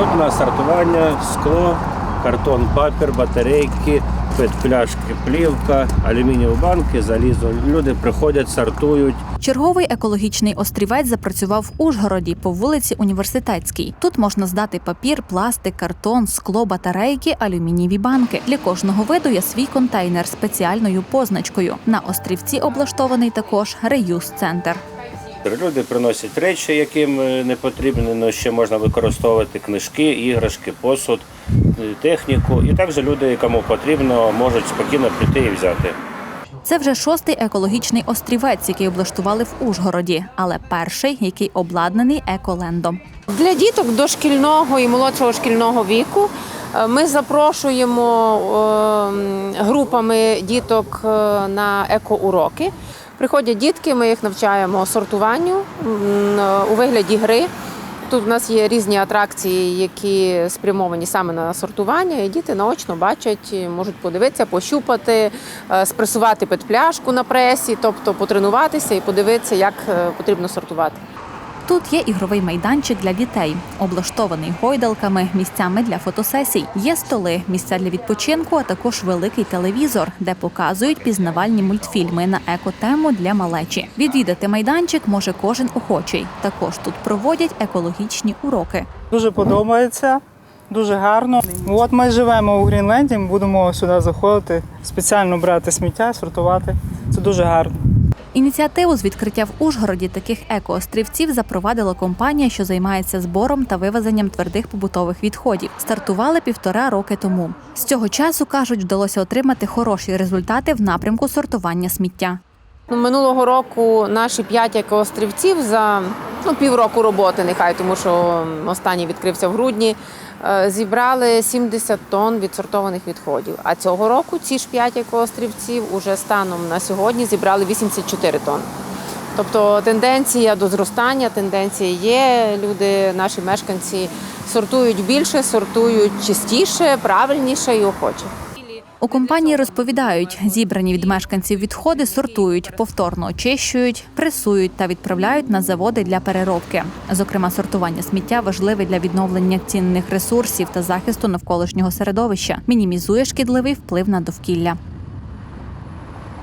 Тут у нас сортування, скло, картон, папір, батарейки, пляшки, плівка, алюмінієві банки, залізо. Люди приходять, сортують. Черговий екологічний острівець запрацював в Ужгороді по вулиці Університетській. Тут можна здати папір, пластик, картон, скло, батарейки, алюмінієві банки. Для кожного виду є свій контейнер спеціальною позначкою. На острівці облаштований також реюз-центр. Люди приносять речі, яким е, не потрібно, але ще можна використовувати книжки, іграшки, посуд, е, техніку. І також люди, кому потрібно, можуть спокійно прийти і взяти. Це вже шостий екологічний острівець, який облаштували в Ужгороді, але перший, який обладнаний еколендом. Для діток дошкільного і молодшого шкільного віку е, ми запрошуємо групами діток на екоуроки. Приходять дітки, ми їх навчаємо сортуванню у вигляді гри. Тут в нас є різні атракції, які спрямовані саме на сортування, і діти наочно бачать, можуть подивитися, пощупати, е, спресувати під пляшку на пресі, тобто потренуватися і подивитися, як е, потрібно сортувати. Тут є ігровий майданчик для дітей, облаштований гойдалками, місцями для фотосесій. Є столи, місця для відпочинку, а також великий телевізор, де показують пізнавальні мультфільми на екотему для малечі. Відвідати майданчик може кожен охочий. Також тут проводять екологічні уроки. Дуже подобається, дуже гарно. От ми живемо у Грінленді, ми будемо сюди заходити, спеціально брати сміття, сортувати. Це дуже гарно. Ініціативу з відкриття в Ужгороді таких екоострівців запровадила компанія, що займається збором та вивезенням твердих побутових відходів. Стартували півтора роки тому. З цього часу кажуть, вдалося отримати хороші результати в напрямку сортування сміття. Ну, Минулого року наші п'ять екоострівців за ну, півроку роботи, нехай, тому що останній відкрився в грудні, е, зібрали 70 тонн відсортованих відходів. А цього року ці ж п'ять екоострівців уже станом на сьогодні зібрали 84 тонн. Тобто тенденція до зростання, тенденція є. Люди, наші мешканці сортують більше, сортують чистіше, правильніше і охоче. У компанії розповідають, зібрані від мешканців відходи сортують, повторно очищують, пресують та відправляють на заводи для переробки. Зокрема, сортування сміття важливе для відновлення цінних ресурсів та захисту навколишнього середовища, мінімізує шкідливий вплив на довкілля.